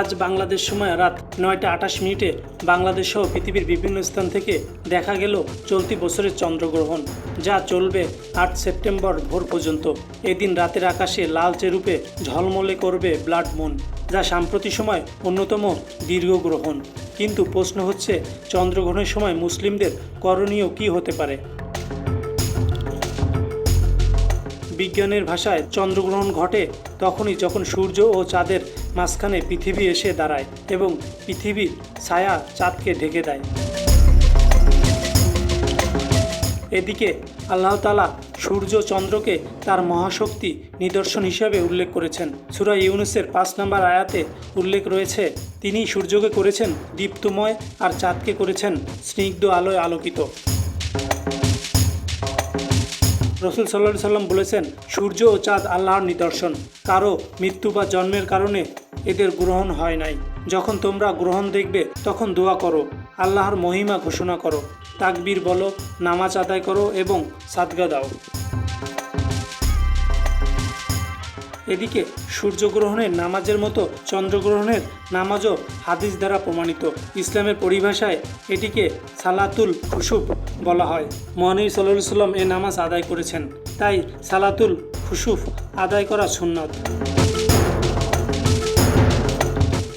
আজ বাংলাদেশ সময় রাত নয়টা আটাশ মিনিটে বাংলাদেশ সহ পৃথিবীর বিভিন্ন স্থান থেকে দেখা গেল চলতি বছরের চন্দ্রগ্রহণ, যা চলবে আট সেপ্টেম্বর ভোর পর্যন্ত। এদিন রাতের আকাশে লালচে রূপে ঝলমলে করবে ব্লাড মুন, যা সাম্প্রতিক সময় অন্যতম দীর্ঘ গ্রহণ কিন্তু প্রশ্ন হচ্ছে, চন্দ্রগ্রহণের সময় মুসলিমদের করণীয় কী হতে পারে? বিজ্ঞানের ভাষায় চন্দ্রগ্রহণ ঘটে তখনই যখন সূর্য ও চাঁদের মাঝখানে পৃথিবী এসে দাঁড়ায় এবং পৃথিবীর ছায়া চাঁদকে ঢেকে দেয়। এদিকে আল্লাহ তালা সূর্য চন্দ্রকে তার মহাশক্তি নিদর্শন হিসাবে উল্লেখ করেছেন। সুরা ইউনুসের পাঁচ নম্বর আয়াতে উল্লেখ রয়েছে, তিনি সূর্যকে করেছেন দীপ্তময় আর চাঁদকে করেছেন স্নিগ্ধ আলোয় আলোকিত। রসুল সাল্লাহ সাল্লাম বলেছেন, সূর্য ও চাঁদ আল্লাহর নিদর্শন। কারও মৃত্যু বা জন্মের কারণে এদের গ্রহণ হয় নাই। যখন তোমরা গ্রহণ দেখবে, তখন দোয়া করো, আল্লাহর মহিমা ঘোষণা করো, তাকবীর বলো, নামাজ আদায় করো এবং সাদগা দাও। এদিকে সূর্যগ্রহণের নামাজের মতো চন্দ্রগ্রহণের নামাজও হাদিস দ্বারা প্রমাণিত। ইসলামের পরিভাষায় এটিকে সালাতুল খুশুব বলা হয়। মহানবী সাল্লাহ সাল্লাম এ নামাজ আদায় করেছেন। তাই সালাতুল খুশুফ আদায় করা সুন্নত।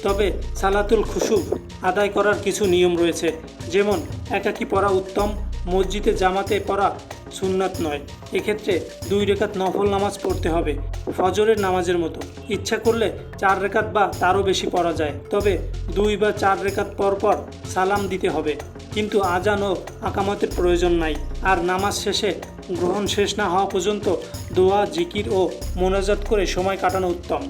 তবে সালাতুল খুশুব আদায় করার কিছু নিয়ম রয়েছে। যেমন, একাকি পড়া উত্তম, মসজিদে জামাতে পড়া সুন্নাত নয়। এক্ষেত্রে দুই রেখাত নফল নামাজ পড়তে হবে, ফজরের নামাজের মতো। ইচ্ছা করলে চার রেখাত বা তারও বেশি পড়া যায়। তবে দুই বা চার রেখাত পর পর সালাম দিতে হবে। কিন্তু আজান ও আকামতের প্রয়োজন নাই। আর নামাজ শেষে গ্রহণ শেষ না হওয়া পর্যন্ত দোয়া, জিকির ও মোনাজাত করে সময় কাটানো উত্তম।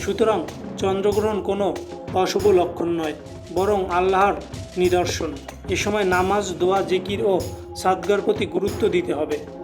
সুতরাং চন্দ্রগ্রহণ কোনো অশুভ লক্ষণ নয়। বরং আল্লাহর নিদর্শন। এ সময় নামাজ দোয়া জিকির ও সাদগার প্রতি গুরুত্ব দিতে হবে।